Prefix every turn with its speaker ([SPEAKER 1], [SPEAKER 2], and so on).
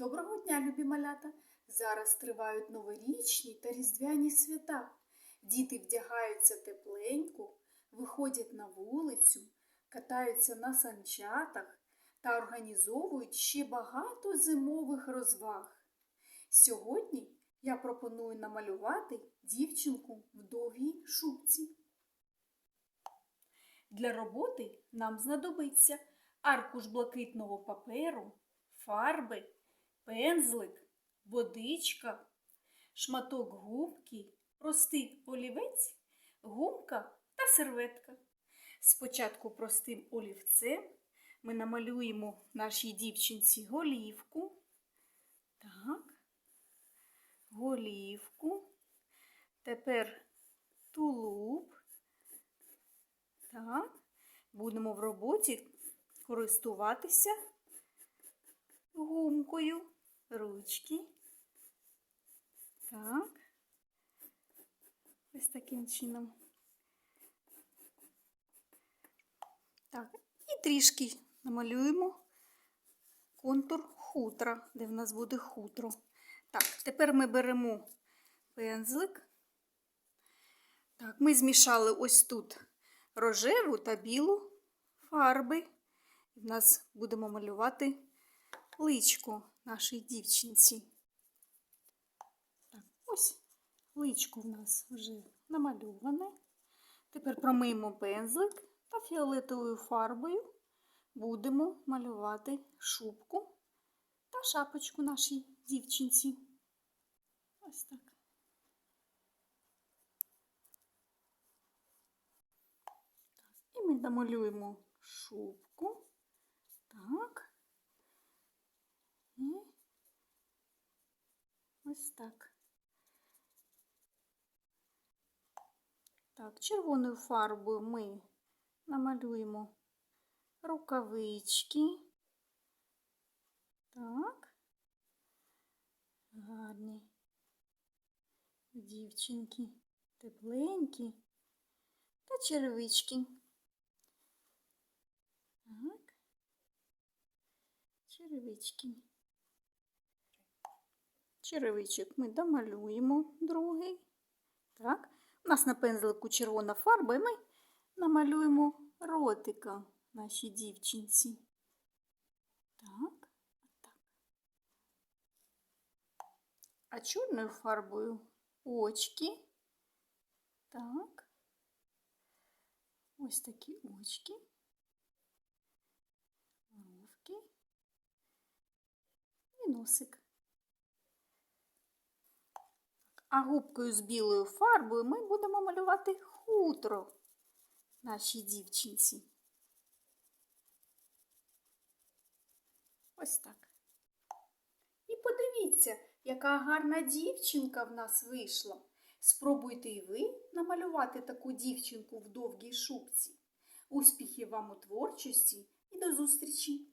[SPEAKER 1] Доброго дня, любі малята! Зараз тривають новорічні та різдвяні свята. Діти вдягаються тепленько, виходять на вулицю, катаються на санчатах та організовують ще багато зимових розваг. Сьогодні я пропоную намалювати дівчинку в довгій шубці. Для роботи нам знадобиться аркуш блакитного паперу, фарби, пензлик, водичка, шматок губки, простий олівець, гумка та серветка. Спочатку простим олівцем ми намалюємо нашій дівчинці голівку. Так, голівку. Тепер тулуб. Так, будемо в роботі користуватися гумкою ручки. Так. Ось таким чином. Так, і трішки намалюємо контур хутра, де в нас буде хутро. Так, тепер ми беремо пензлик. Так, ми змішали ось тут рожеву та білу фарби. І в нас будемо малювати личко нашій дівчинці. Так, ось личко в нас вже намальоване. Тепер промиємо пензлик та фіолетовою фарбою будемо малювати шубку та шапочку нашій дівчинці. Ось так. І ми намалюємо шубку. Так. І ось так. Так, червоною фарбою ми намалюємо рукавички. Так. Гарні. Дівчинки тепленькі та черевички. Так. Черевички. Черевичок ми домалюємо другий. Так. У нас на пензлику червона фарба, і ми намалюємо ротика нашій дівчинці. Так, так. А чорною фарбою очки. Так. Ось такі очки. Бровки. І носик. А губкою з білою фарбою ми будемо малювати хутро нашій дівчинці. Ось так. І подивіться, яка гарна дівчинка в нас вийшла. Спробуйте і ви намалювати таку дівчинку в довгій шубці. Успіхів вам у творчості і до зустрічі!